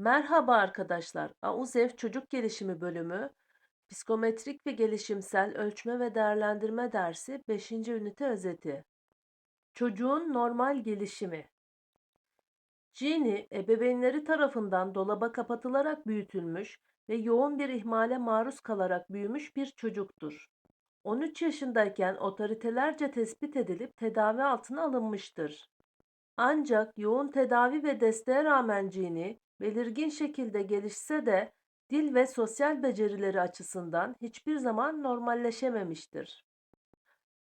Merhaba arkadaşlar. AUZEV Çocuk Gelişimi Bölümü Psikometrik ve Gelişimsel Ölçme ve Değerlendirme Dersi 5. Ünite Özeti. Çocuğun Normal Gelişimi Jeannie, ebeveynleri tarafından dolaba kapatılarak büyütülmüş ve yoğun bir ihmale maruz kalarak büyümüş bir çocuktur. 13 yaşındayken otoritelerce tespit edilip tedavi altına alınmıştır. Ancak yoğun tedavi ve desteğe rağmen Jeannie, belirgin şekilde gelişse de dil ve sosyal becerileri açısından hiçbir zaman normalleşememiştir.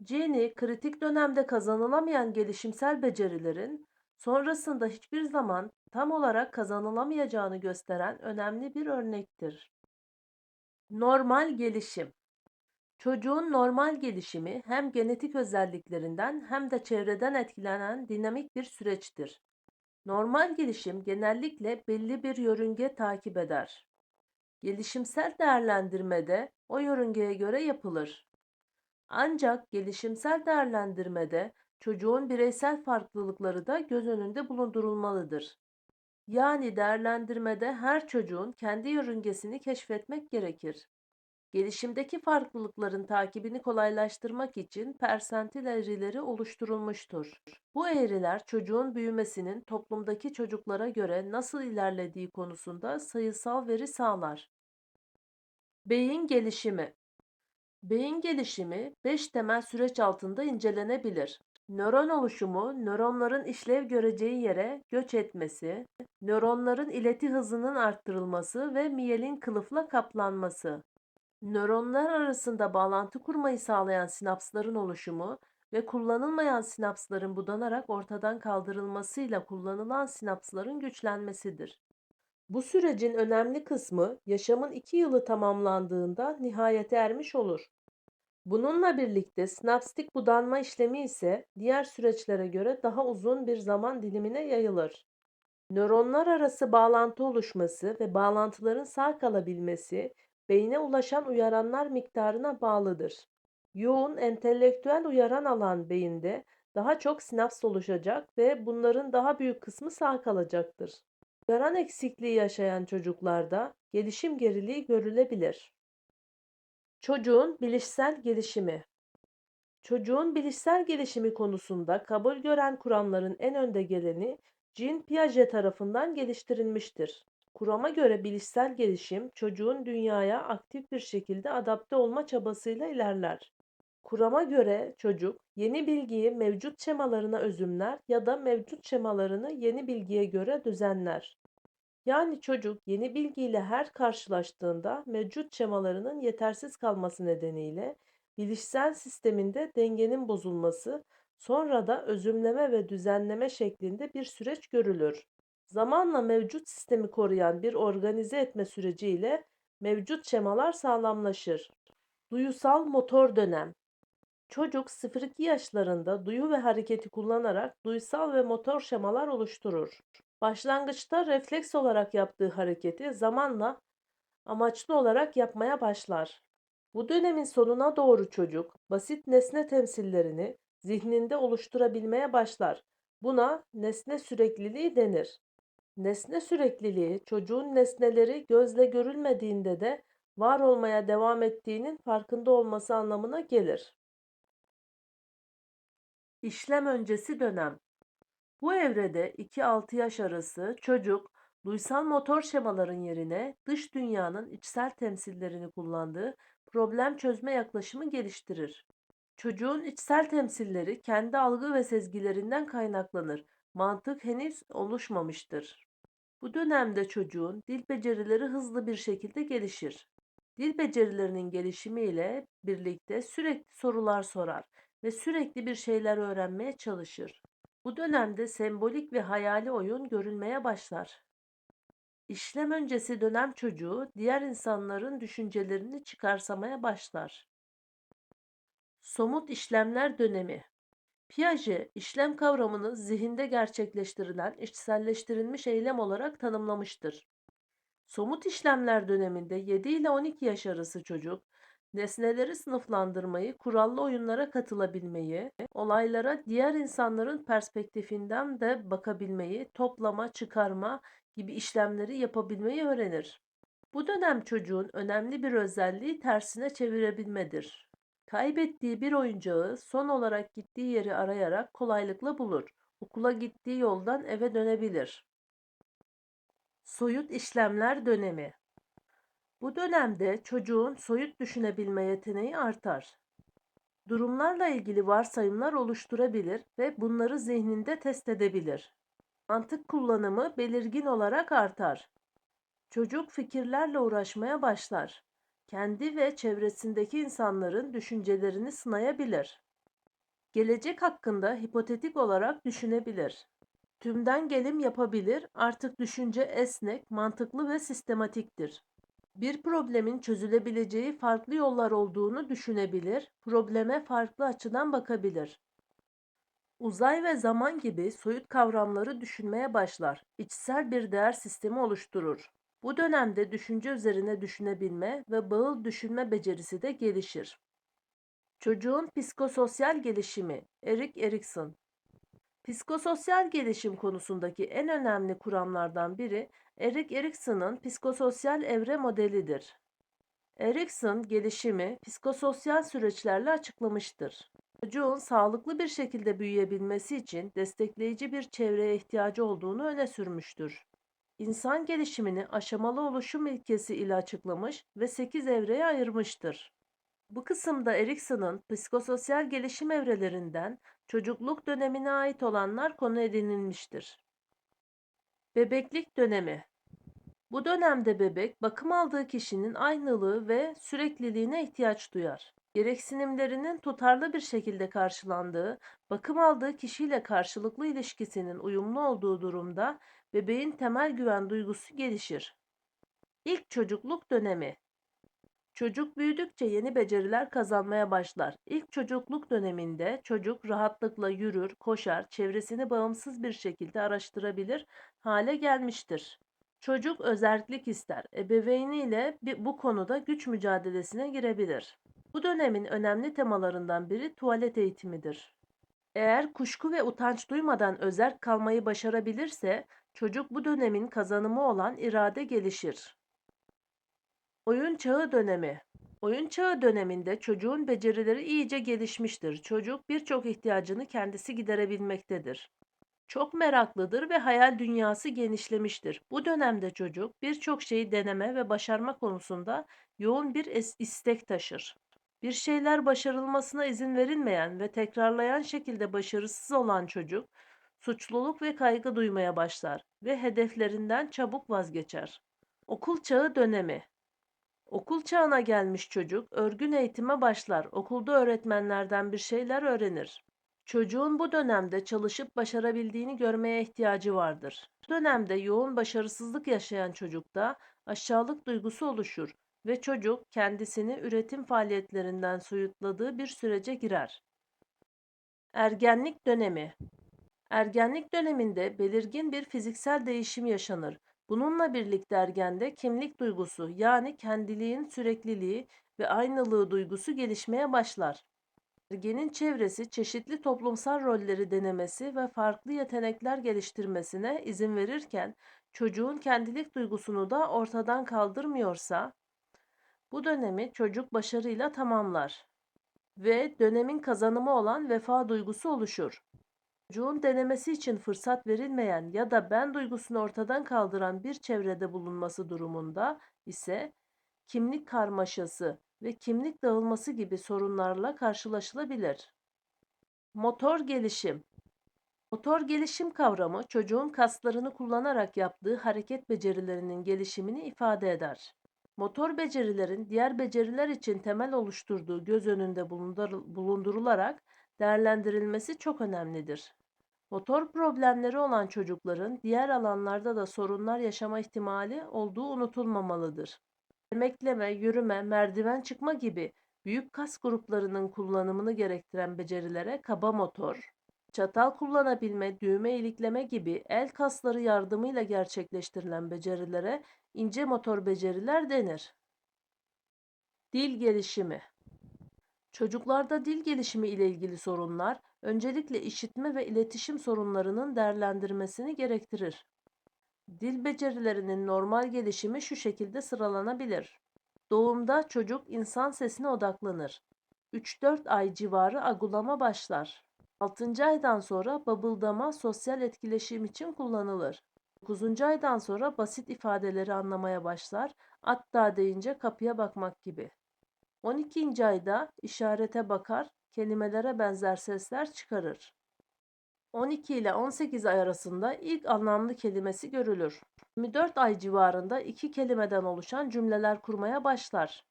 Jeannie, kritik dönemde kazanılamayan gelişimsel becerilerin sonrasında hiçbir zaman tam olarak kazanılamayacağını gösteren önemli bir örnektir. Normal gelişim Çocuğun normal gelişimi hem genetik özelliklerinden hem de çevreden etkilenen dinamik bir süreçtir. Normal gelişim genellikle belli bir yörünge takip eder. Gelişimsel değerlendirmede o yörüngeye göre yapılır. Ancak gelişimsel değerlendirmede çocuğun bireysel farklılıkları da göz önünde bulundurulmalıdır. Yani değerlendirmede her çocuğun kendi yörüngesini keşfetmek gerekir. Gelişimdeki farklılıkların takibini kolaylaştırmak için persentil eğrileri oluşturulmuştur. Bu eğriler çocuğun büyümesinin toplumdaki çocuklara göre nasıl ilerlediği konusunda sayısal veri sağlar. Beyin gelişimi Beyin gelişimi 5 temel süreç altında incelenebilir. Nöron oluşumu, nöronların işlev göreceği yere göç etmesi, nöronların ileti hızının arttırılması ve miyelin kılıfla kaplanması. Nöronlar arasında bağlantı kurmayı sağlayan sinapsların oluşumu ve kullanılmayan sinapsların budanarak ortadan kaldırılmasıyla kullanılan sinapsların güçlenmesidir. Bu sürecin önemli kısmı yaşamın iki yılı tamamlandığında nihayete ermiş olur. Bununla birlikte sinapstik budanma işlemi ise diğer süreçlere göre daha uzun bir zaman dilimine yayılır. Nöronlar arası bağlantı oluşması ve bağlantıların sağ kalabilmesi beyne ulaşan uyaranlar miktarına bağlıdır. Yoğun entelektüel uyaran alan beyinde daha çok sinaps oluşacak ve bunların daha büyük kısmı sağ kalacaktır. Uyaran eksikliği yaşayan çocuklarda gelişim geriliği görülebilir. Çocuğun bilişsel gelişimi Çocuğun bilişsel gelişimi konusunda kabul gören kuramların en önde geleni Jean Piaget tarafından geliştirilmiştir. Kurama göre bilişsel gelişim çocuğun dünyaya aktif bir şekilde adapte olma çabasıyla ilerler. Kurama göre çocuk yeni bilgiyi mevcut şemalarına özümler ya da mevcut şemalarını yeni bilgiye göre düzenler. Yani çocuk yeni bilgiyle her karşılaştığında mevcut şemalarının yetersiz kalması nedeniyle bilişsel sisteminde dengenin bozulması, sonra da özümleme ve düzenleme şeklinde bir süreç görülür. Zamanla mevcut sistemi koruyan bir organize etme süreciyle mevcut şemalar sağlamlaşır. Duyusal motor dönem Çocuk 0-2 yaşlarında duyu ve hareketi kullanarak duysal ve motor şemalar oluşturur. Başlangıçta refleks olarak yaptığı hareketi zamanla amaçlı olarak yapmaya başlar. Bu dönemin sonuna doğru çocuk basit nesne temsillerini zihninde oluşturabilmeye başlar. Buna nesne sürekliliği denir. Nesne sürekliliği çocuğun nesneleri gözle görülmediğinde de var olmaya devam ettiğinin farkında olması anlamına gelir. İşlem öncesi dönem Bu evrede 2-6 yaş arası çocuk duysal motor şemaların yerine dış dünyanın içsel temsillerini kullandığı problem çözme yaklaşımı geliştirir. Çocuğun içsel temsilleri kendi algı ve sezgilerinden kaynaklanır. Mantık henüz oluşmamıştır. Bu dönemde çocuğun dil becerileri hızlı bir şekilde gelişir. Dil becerilerinin gelişimiyle birlikte sürekli sorular sorar ve sürekli bir şeyler öğrenmeye çalışır. Bu dönemde sembolik ve hayali oyun görülmeye başlar. İşlem öncesi dönem çocuğu diğer insanların düşüncelerini çıkarsamaya başlar. Somut işlemler dönemi Piaget, işlem kavramını zihinde gerçekleştirilen içselleştirilmiş eylem olarak tanımlamıştır. Somut işlemler döneminde 7 ile 12 yaş arası çocuk, nesneleri sınıflandırmayı, kurallı oyunlara katılabilmeyi, olaylara diğer insanların perspektifinden de bakabilmeyi, toplama, çıkarma, gibi işlemleri yapabilmeyi öğrenir. Bu dönem çocuğun önemli bir özelliği tersine çevirebilmedir. Kaybettiği bir oyuncağı son olarak gittiği yeri arayarak kolaylıkla bulur. Okula gittiği yoldan eve dönebilir. Soyut işlemler dönemi. Bu dönemde çocuğun soyut düşünebilme yeteneği artar. Durumlarla ilgili varsayımlar oluşturabilir ve bunları zihninde test edebilir. Mantık kullanımı belirgin olarak artar. Çocuk fikirlerle uğraşmaya başlar. Kendi ve çevresindeki insanların düşüncelerini sınayabilir. Gelecek hakkında hipotetik olarak düşünebilir. Tümden gelim yapabilir, artık düşünce esnek, mantıklı ve sistematiktir. Bir problemin çözülebileceği farklı yollar olduğunu düşünebilir, probleme farklı açıdan bakabilir. Uzay ve zaman gibi soyut kavramları düşünmeye başlar. İçsel bir değer sistemi oluşturur. Bu dönemde düşünce üzerine düşünebilme ve bağıl düşünme becerisi de gelişir. Çocuğun psikososyal gelişimi Erik Erikson Psikososyal gelişim konusundaki en önemli kuramlardan biri Erik Erikson'un psikososyal evre modelidir. Erikson gelişimi psikososyal süreçlerle açıklamıştır. Çocuğun sağlıklı bir şekilde büyüyebilmesi için destekleyici bir çevreye ihtiyacı olduğunu öne sürmüştür. İnsan gelişimini aşamalı oluşum ilkesi ile açıklamış ve 8 evreye ayırmıştır. Bu kısımda Erikson'un psikososyal gelişim evrelerinden çocukluk dönemine ait olanlar konu edinilmiştir. Bebeklik dönemi Bu dönemde bebek bakım aldığı kişinin aynılığı ve sürekliliğine ihtiyaç duyar. Gereksinimlerinin tutarlı bir şekilde karşılandığı, bakım aldığı kişiyle karşılıklı ilişkisinin uyumlu olduğu durumda bebeğin temel güven duygusu gelişir. İlk çocukluk dönemi Çocuk büyüdükçe yeni beceriler kazanmaya başlar. İlk çocukluk döneminde çocuk rahatlıkla yürür, koşar, çevresini bağımsız bir şekilde araştırabilir hale gelmiştir. Çocuk özellik ister. Ebeveyniyle bu konuda güç mücadelesine girebilir. Bu dönemin önemli temalarından biri tuvalet eğitimidir. Eğer kuşku ve utanç duymadan özerk kalmayı başarabilirse çocuk bu dönemin kazanımı olan irade gelişir. Oyun çağı dönemi. Oyun çağı döneminde çocuğun becerileri iyice gelişmiştir. Çocuk birçok ihtiyacını kendisi giderebilmektedir. Çok meraklıdır ve hayal dünyası genişlemiştir. Bu dönemde çocuk birçok şeyi deneme ve başarma konusunda yoğun bir istek taşır. Bir şeyler başarılmasına izin verilmeyen ve tekrarlayan şekilde başarısız olan çocuk suçluluk ve kaygı duymaya başlar ve hedeflerinden çabuk vazgeçer. Okul çağı dönemi Okul çağına gelmiş çocuk örgün eğitime başlar. Okulda öğretmenlerden bir şeyler öğrenir. Çocuğun bu dönemde çalışıp başarabildiğini görmeye ihtiyacı vardır. Bu dönemde yoğun başarısızlık yaşayan çocukta aşağılık duygusu oluşur ve çocuk kendisini üretim faaliyetlerinden soyutladığı bir sürece girer. Ergenlik dönemi Ergenlik döneminde belirgin bir fiziksel değişim yaşanır. Bununla birlikte ergende kimlik duygusu yani kendiliğin sürekliliği ve aynılığı duygusu gelişmeye başlar. Ergenin çevresi çeşitli toplumsal rolleri denemesi ve farklı yetenekler geliştirmesine izin verirken çocuğun kendilik duygusunu da ortadan kaldırmıyorsa bu dönemi çocuk başarıyla tamamlar ve dönemin kazanımı olan vefa duygusu oluşur. Çocuğun denemesi için fırsat verilmeyen ya da ben duygusunu ortadan kaldıran bir çevrede bulunması durumunda ise kimlik karmaşası ve kimlik dağılması gibi sorunlarla karşılaşılabilir. Motor gelişim Motor gelişim kavramı çocuğun kaslarını kullanarak yaptığı hareket becerilerinin gelişimini ifade eder. Motor becerilerin diğer beceriler için temel oluşturduğu göz önünde bulundurularak değerlendirilmesi çok önemlidir. Motor problemleri olan çocukların diğer alanlarda da sorunlar yaşama ihtimali olduğu unutulmamalıdır. Emekleme, yürüme, merdiven çıkma gibi büyük kas gruplarının kullanımını gerektiren becerilere kaba motor, çatal kullanabilme, düğme ilikleme gibi el kasları yardımıyla gerçekleştirilen becerilere ince motor beceriler denir. Dil gelişimi Çocuklarda dil gelişimi ile ilgili sorunlar öncelikle işitme ve iletişim sorunlarının değerlendirmesini gerektirir. Dil becerilerinin normal gelişimi şu şekilde sıralanabilir. Doğumda çocuk insan sesine odaklanır. 3-4 ay civarı agulama başlar. 6. aydan sonra babıldama sosyal etkileşim için kullanılır. 9. aydan sonra basit ifadeleri anlamaya başlar. Hatta deyince kapıya bakmak gibi. 12. ayda işarete bakar, kelimelere benzer sesler çıkarır. 12 ile 18 ay arasında ilk anlamlı kelimesi görülür. 24 ay civarında iki kelimeden oluşan cümleler kurmaya başlar.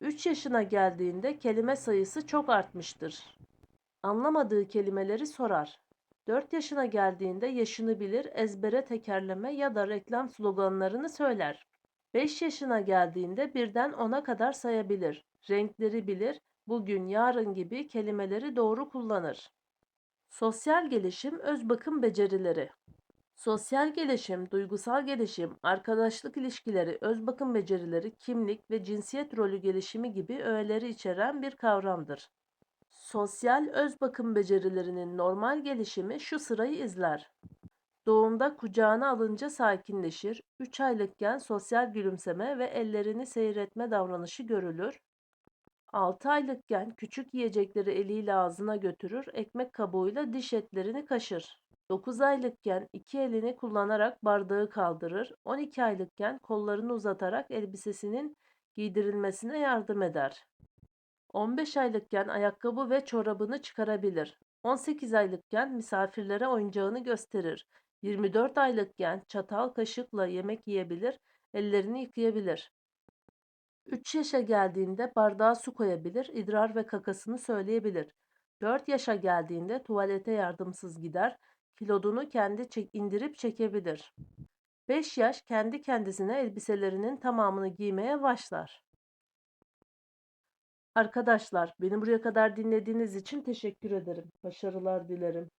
3 yaşına geldiğinde kelime sayısı çok artmıştır. Anlamadığı kelimeleri sorar. 4 yaşına geldiğinde yaşını bilir, ezbere tekerleme ya da reklam sloganlarını söyler. 5 yaşına geldiğinde birden 10'a kadar sayabilir. Renkleri bilir, bugün, yarın gibi kelimeleri doğru kullanır. Sosyal gelişim, öz bakım becerileri. Sosyal gelişim, duygusal gelişim, arkadaşlık ilişkileri, öz bakım becerileri, kimlik ve cinsiyet rolü gelişimi gibi öğeleri içeren bir kavramdır. Sosyal öz bakım becerilerinin normal gelişimi şu sırayı izler. Doğumda kucağına alınca sakinleşir, 3 aylıkken sosyal gülümseme ve ellerini seyretme davranışı görülür. 6 aylıkken küçük yiyecekleri eliyle ağzına götürür, ekmek kabuğuyla diş etlerini kaşır. 9 aylıkken iki elini kullanarak bardağı kaldırır. 12 aylıkken kollarını uzatarak elbisesinin giydirilmesine yardım eder. 15 aylıkken ayakkabı ve çorabını çıkarabilir. 18 aylıkken misafirlere oyuncağını gösterir. 24 aylıkken çatal kaşıkla yemek yiyebilir, ellerini yıkayabilir. 3 yaşa geldiğinde bardağa su koyabilir, idrar ve kakasını söyleyebilir. 4 yaşa geldiğinde tuvalete yardımsız gider, kilodunu kendi çek indirip çekebilir. 5 yaş kendi kendisine elbiselerinin tamamını giymeye başlar. Arkadaşlar, beni buraya kadar dinlediğiniz için teşekkür ederim. Başarılar dilerim.